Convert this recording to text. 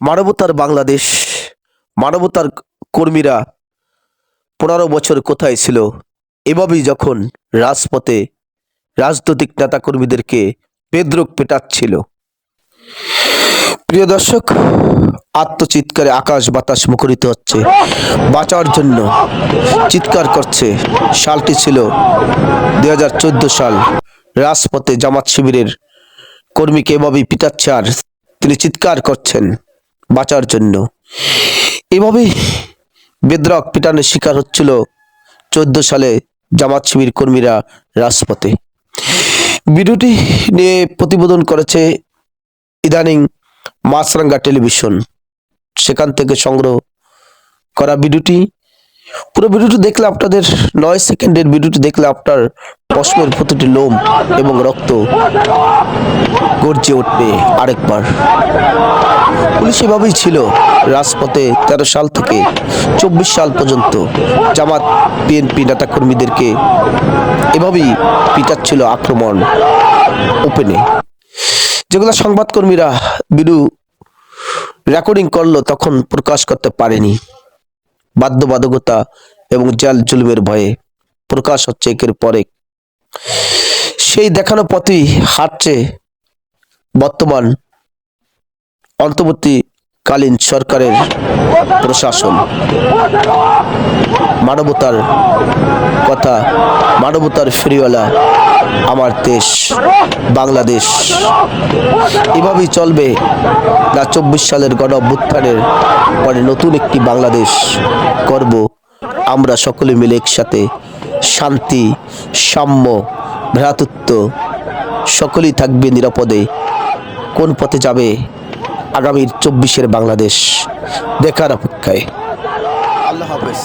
মানবতার বাংলাদেশ, মানবতার কর্মীরা পনেরো বছর কোথায় ছিল? এভাবেই যখন রাজপথে রাজনৈতিক নেতাকর্মীদেরকে বেদ্রোক পেটাচ্ছিল। প্রিয় দর্শক, আত্মচিৎকারে আকাশ বাতাস মুখরিত হচ্ছে। বাঁচার জন্য চিৎকার করছে। সালটি ছিল দুই হাজার চোদ্দ সাল। রাজপথে জামাত শিবিরের কর্মীকে এভাবেই পিটাচ্ছে আর তিনি চিৎকার করছেন বাঁচার জন্য। এভাবেই বেদ্রক পিটানের শিকার হচ্ছিল চোদ্দ সালে জামাত শিবির কর্মীরা রাজপথে। ভিডিওটি নিয়ে প্রতিবেদন করেছে ইদানিং মাছরাঙ্গা টেলিভিশন। সেখান থেকে সংগ্রহ করা ভিডিওটি পুরো ভিডিওটি দেখলে আপনাদের নয় সেকেন্ডের ভিডিওটি দেখলে আপনার পশ্মের প্রতিটি লোম এবং রক্ত গর্জে উঠবে আরেকবার। পুলিশ এভাবেই ছিল রাজপথে তেরো সাল থেকে চব্বিশ সাল পর্যন্ত। জামাত বিএনপি নেতাকর্মীদেরকে এভাবেই পিটাচ্ছিল আক্রমণ ওপেনে। যেগুলো সংবাদকর্মীরা বিডু রেকর্ডিং করল তখন প্রকাশ করতে পারেনি। বাধ্যবাধকতা এবং জাল জুলুমের ভয়ে প্রকাশ হচ্ছে একের পরে সেই দেখানো পথেই হাঁটছে বর্তমান অন্তর্বর্তীকালীন সরকারের প্রশাসন। মানবতার কথা, মানবতার ফেরিওয়ালা আমার দেশ, বাংলাদেশ। এভাবেই চলবে না চব্বিশ সালের গণ অভ্যুত্থানের পরে নতুন একটি বাংলাদেশ করব আমরা সকলে মিলে একসাথে শান্তি, সাম্য, ভ্রাতৃত্ব, সকলেই থাকবে নিরাপদে। কোন পথে যাবে আগামীর চব্বিশের বাংলাদেশ? দেখার অপেক্ষায়। আল্লাহ হাফেজ।